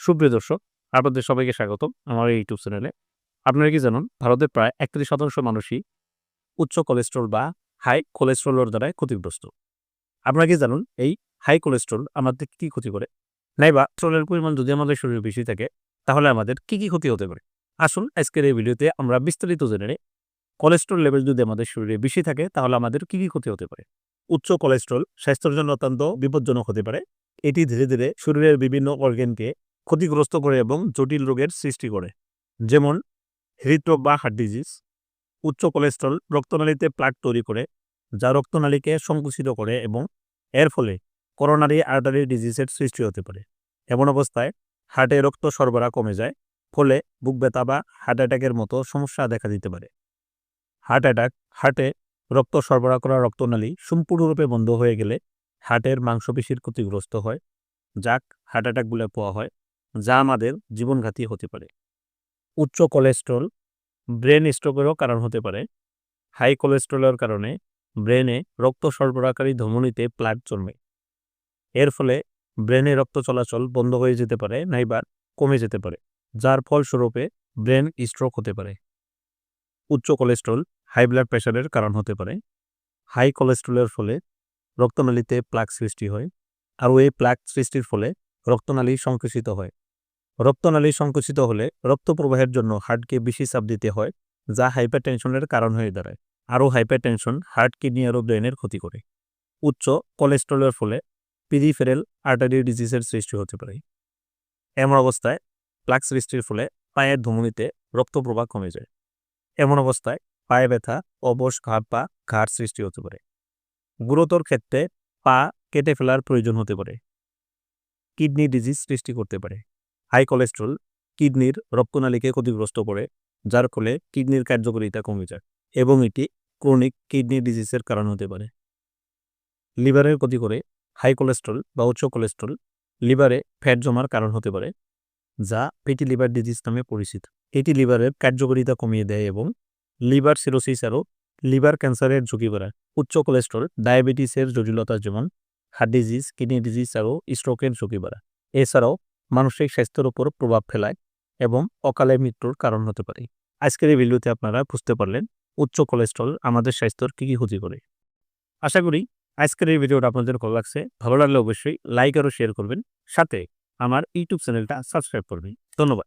সুপ্রিয় দর্শক, আপনাদের সবাইকে স্বাগতম আমার এই ইউটিউব চ্যানেলে আপনারা কি জানুন ভারতের প্রায় একত্রিশ শতাংশ মানুষই উচ্চ কোলেস্ট্রল বা হাই কোলেস্ট্রলের দ্বারা ক্ষতিগ্রস্ত। আপনারা কি জানুন, এই হাই কোলেস্ট্রল আমাদের কি ক্ষতি করে? নাইবা কোলেস্ট্রলের পরিমাণ যদি আমাদের শরীরে বেশি থাকে, তাহলে আমাদের কি কি ক্ষতি হতে পারে? আসুন, আজকের এই ভিডিওতে আমরা বিস্তারিত জেনে নিই। কোলেস্ট্রল লেভেল যদি আমাদের শরীরে বেশি থাকে, তাহলে আমাদের কি কি ক্ষতি হতে পারে? উচ্চ কোলেস্ট্রল স্বাস্থ্যের জন্য অত্যন্ত বিপজ্জনক হতে পারে। এটি ধীরে ধীরে শরীরের বিভিন্ন অর্গেনকে ক্ষতিগ্রস্ত করে এবং জটিল রোগের সৃষ্টি করে। যেমন হৃদরোগ বা হার্ট ডিজিজ উচ্চ কোলেস্ট্রল রক্তনালীতে প্লাক তৈরি করে, যা রক্তনালীকে সংকুচিত করে এবং এর ফলে করোনারি আর্টারি ডিজিজের সৃষ্টি হতে পারে। এমন অবস্থায় হার্টে রক্ত সরবরাহ কমে যায়, ফলে বুক ব্যথা বা হার্ট অ্যাটাকের মতো সমস্যা দেখা দিতে পারে। হার্ট অ্যাটাক হার্টে রক্ত সরবরাহ করা রক্তনালী সম্পূর্ণরূপে বন্ধ হয়ে গেলে হার্টের মাংসপেশির ক্ষতিগ্রস্ত হয়, যাক হার্ট অ্যাটাক বলে পাওয়া হয়। যা আমাদের জীবনঘাতী হতে পারে। উচ্চ কোলেস্ট্রল ব্রেন স্ট্রোকেরও কারণ হতে পারে। হাই কোলেস্ট্রলের কারণে ব্রেনে রক্ত সরবরাহকারী ধমনীতে প্লাগ জন্মে। এর ফলে ব্রেনে রক্ত চলাচল বন্ধ হয়ে যেতে পারে, নাইবা কমে যেতে পারে, যার ফলস্বরূপে ব্রেন স্ট্রোক হতে পারে। উচ্চ কোলেস্ট্রল হাই ব্লাড প্রেশারের কারণ হতে পারে। হাই কোলেস্ট্রলের ফলে রক্তনালীতে প্লাগ সৃষ্টি হয়, আর এই প্লাগ সৃষ্টির ফলে রক্তনালী সংকুচিত হয়। রক্তনালী সংকুচিত হলে রক্ত প্রবাহের জন্য হার্টকে বেশি চাপ দিতে হয়, যা হাইপারটেনশনের কারণ হয়ে দাঁড়ায়, আরও হাইপারটেনশন হার্ট কিডনি আরও ব্রেনের ক্ষতি করে। উচ্চ কোলেস্ট্রলের ফলে পিরিফেরাল আর্টারি ডিজিজের সৃষ্টি হতে পারে। এমন অবস্থায় প্লাক সৃষ্টির ফলে পায়ের ধমনীতে রক্ত প্রবাহ কমে যায়। এমন অবস্থায় পায়ে ব্যথা অবশ ঘাট বা ঘাট সৃষ্টি হতে পারে। গুরুতর ক্ষেত্রে পা কেটে ফেলার প্রয়োজন হতে পারে। কিডনি ডিজিজ সৃষ্টি করতে পারে। হাই কোলেস্ট্রল কিডনির রক্তনালীকে ক্ষতিগ্রস্ত করে, যার ফলে কিডনির কার্যকারিতা কমে যায় এবং এটি ক্রনিক কিডনি ডিজিজের কারণ হতে পারে। লিভারের ক্ষতি করে হাই কোলেস্ট্রল বা উচ্চ কোলেস্ট্রল লিভারে ফ্যাট জমার কারণ হতে পারে, যা ফেটি লিভার ডিজিজ নামে পরিচিত। এটি লিভারের কার্যকারিতা কমিয়ে দেয় এবং লিভার সিরোসিস আরও লিভার ক্যান্সারের ঝুঁকি বাড়ায়। উচ্চ কোলেস্ট্রল, ডায়াবেটিসের জটিলতা যেমন হার্ট ডিজিজ, কিডনি ডিজিজ আরও স্ট্রোকের ঝুঁকি বাড়ায়। এছাড়াও মানসিক স্বাস্থ্যের উপর প্রভাব ফেলায় এবং অকালে মৃত্যুর কারণ হতে পারে। আজকের এই ভিডিওতে আপনারা বুঝতে পারলেন উচ্চ কোলেস্ট্রল আমাদের স্বাস্থ্যর কী কী ক্ষতি করে। আশা করি আজকের এই ভিডিওটা আপনাদের ভালো লাগছে। ভালো লাগলে অবশ্যই লাইক আরও শেয়ার করবেন। সাথে আমার ইউটিউব চ্যানেলটা সাবস্ক্রাইব করবেন। ধন্যবাদ।